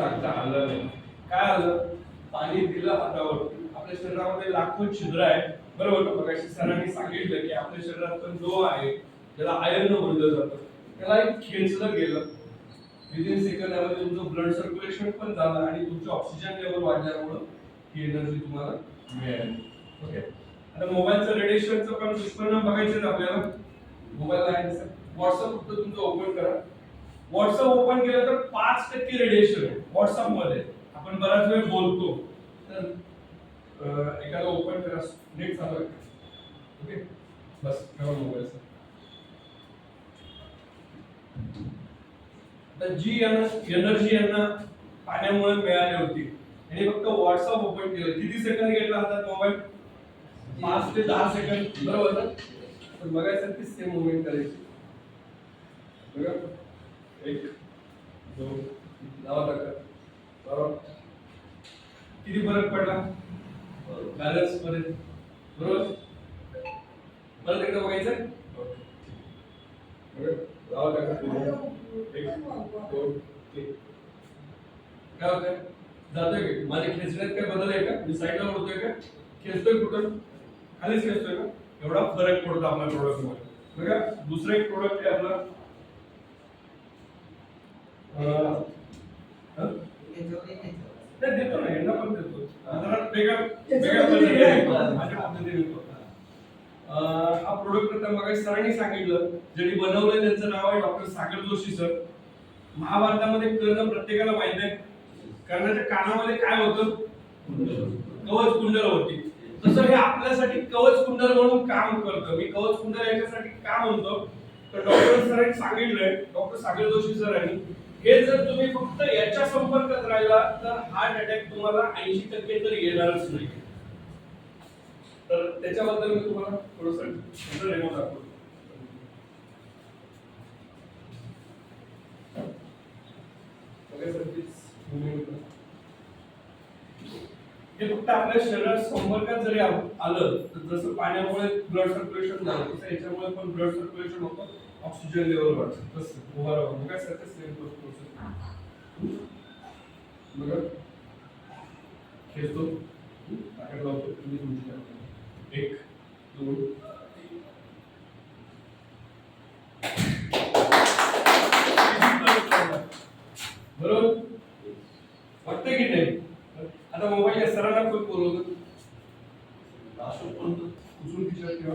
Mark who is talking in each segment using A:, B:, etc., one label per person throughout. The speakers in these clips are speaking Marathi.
A: सांगता आलं नाही. काय आलं? पाणी दिलं हातावर. आपल्या शरीरामध्ये लाखो छिद्र आहेत. बरोबर ना मगाशी सरांनी सांगितलं की आपल्या शरीरात पण जो आहे ज्याला आयर्न म्हणलं जातं त्याला एक खेचलं गेलं. विदिन सेकंदामध्ये तुमचं ब्लड सर्क्युलेशन पण झालं आणि तुमचं ऑक्सिजन लेवल वाढल्यामुळं ही एनर्जी तुम्हाला मिळाली. ओके आता मोबाईलचं रेडिएशनचं पण दुष्परिणाम बघायचे आपल्याला. मोबाईल आहे व्हॉट्सअप फक्त तुमचं ओपन करा. व्हॉट्सअप ओपन केलं तर पाच टक्के रेडिएशन आहे. व्हॉट्सअपमध्ये. आपण बराच वेळ बोलतो. तर एखादा ओपन करा नेट चालू आहे. ओके? बस ठेवा मोबाईल तर जी एनर्जी यांना पाण्यामुळे मिळाली होती. आणि फक्त व्हॉट्सअप ओपन केलं. किती सेकंद घेतला हातात मोबाईल पाच ते दहा सेकंद बरोबर ना? तर बघायचं की सेम मुवमेंट करायची. बघा. एक दोन लावा टक्का किती फरक पडला? बॅलन्समध्ये. बरोबर? परत एकदा बघायचं? काय होतंय? जातोय का माझ्या खेचण्यात काय बदल आहे का? मी साईडला ओढतोय का? खेचतोय कुठं खालीच खेचतोय का? एवढा फरक पडतो आपल्या प्रोडक्टमध्ये. बघा दुसरं एक प्रोडक्ट आहे आपलं. नाही, देतो ना यांना पण देतो. जरा वेगळ्या वेगळ्या पद्धतीने देतो. माझ्या पद्धतीने देतो. अं, हा प्रोडक्ट आता मग सरांनी सांगितलं. ज्यांनी बनवलंय त्यांचं नाव आहे डॉक्टर सागर जोशी सर. महाभारतामध्ये कर्ण प्रत्येकाला माहीत आहे. कर्णाच्या कानामध्ये काय होतं? कवच कुंडल होती तसं हे आपल्यासाठी कवच कुंडल म्हणून काम करतं. मी कवच कुंडल याच्यासाठी का म्हणतो? तर डॉक्टर सरांनी सांगितलंय डॉक्टर सागर जोशी सरांनी हे जर तुम्ही फक्त याच्या संपर्कात राहिला तर हार्ट अटॅक तुम्हाला ऐंशी टक्के तर येणारच नाही तर त्याच्याबद्दल मी तुम्हाला थोडस डेमो दाखवतो बघा sir, please. हे फक्त आपल्या शरीरात संपर्कात जरी आलं तर जसं पाण्यामुळे ब्लड सर्क्युलेशन झालं तसं याच्यामुळे पण ब्लड सर्क्युलेशन होतं ऑक्सिजन लेवल वाढतं. तसं उभारा काय बघा सर सेम प्रोसेस बघा. खेळतो ताकद लावतो. तुम्ही तुमची एक दोन. बरोबर? वाटतं की नाही? आता मोबाईल या सरांना पण बोलवतो? उचलून ठेवा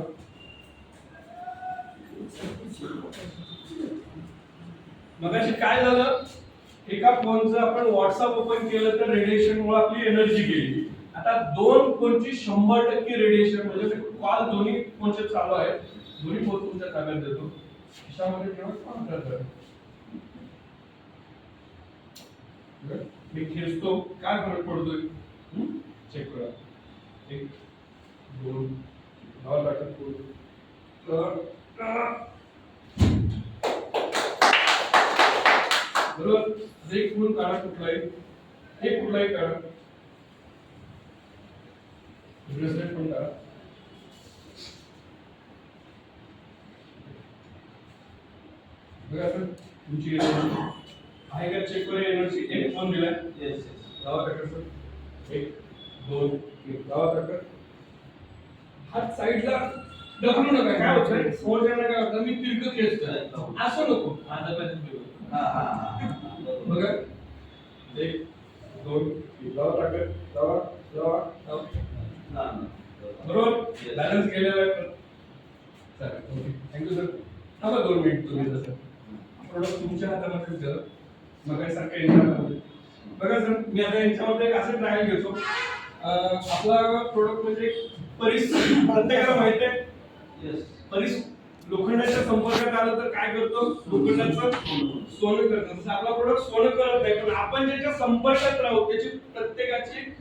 A: मगाशी काय झालं? एका फोनचं आपण व्हॉट्सअप ओपन केलं तर रेडिएशन मुळे आपली एनर्जी गेली. आता दोन फोनची शंभर टक्के रेडिएशन म्हणजे कॉल दोन्ही फोनचे चालू आहेत. दोन्ही फोन तुमच्या ताब्यात देतो. खिशामध्ये ठेवा काम करतात मी खेचतो. काय फरक पडतोय? चेक करा. एक दोन लावा टाकत तर, बरोबर आता एक फुल काढा कुठलाही हे कुठलाही काढा. ब्रेसलेट पण काढा. बघा सर तुमची आहे का चेक करूया एनर्जी एक फोन दिलाय. लावा टाका सर. एक दोन तीन. लावा टाका हात साईडला ढकलू नका काय होतं फोन त्यांना काय होतं मी तिरकं खेचतोय असं नको. बघा. एक दोन तीन. लावा टाका लावा लावा लावा बरोबर बॅलन्स केलेला आहे सर ओके थँक्यू सर थांबा दोन मिनिट. तुम्ही तसं प्रोडक्ट तुमच्या हातामध्ये द्या मग सारखं यांच्यामध्ये बघा सर मी आता यांच्यामध्ये एक असं ट्रायल घेतो. आपला प्रोडक्ट म्हणजे परिस प्रत्येकाला माहिती आहे? परिस लोखंडाच्या संपर्कात आलं तर काय करतो? लोखंडाचं सोनं करतो. तसं आपला प्रोडक्ट सोनं करत नाही पण आपण ज्याच्या संपर्कात राहू त्याची प्रत्येकाची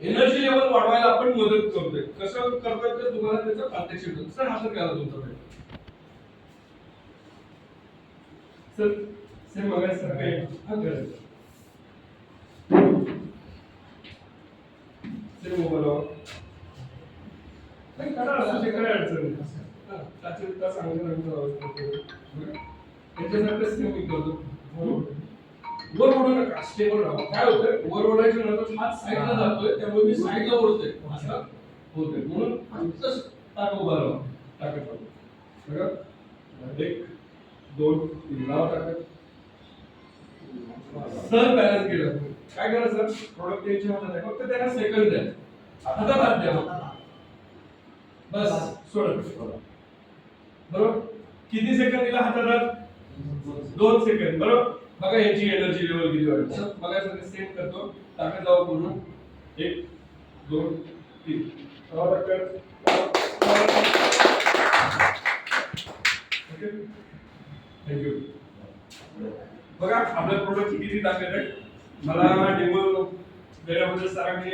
A: एनर्जी लेवल वाढवायला आपण मदत करतोय. कसं करतोय तर तुम्हाला त्याचं प्रात्यक्षिक होतं सर हा सर काय तुमच्याकडे? सर ते मग सर ते हा करायचं मोबाईल नाही करा असं ते काय अडचण नाही हा, त्याचे त्याच्यासारखंच ते मी करतो वर ओढू नका स्टेबल राहा काय होतंय वर ओढायच्या नंतर हात साईडला जातोय त्यामुळे मी साईडला ओढतोय असं होतंय म्हणून फक्त टाक उभा राहा टाकत बघा एक दोन तीन लावा टाकत सर बॅलन्स केलं. काय करा सर? प्रोडक्ट त्यांच्या हातात आहे. फक्त त्यांना सेकंड द्या. हातात हात द्या. बस सोड. बरोबर? किती सेकंद दिला हातात दोन सेकंद बरोबर? बघा याची एनर्जी लेवल किती वाढते सर बघा सर सेट करतो. टाकत जाऊ पूर्ण. एक दोन तीन. ओके? थँक्यू बघा आपलं प्रोडक्ट किती दाखवत आहे मला डेमो देण्याबद्दल सरांनी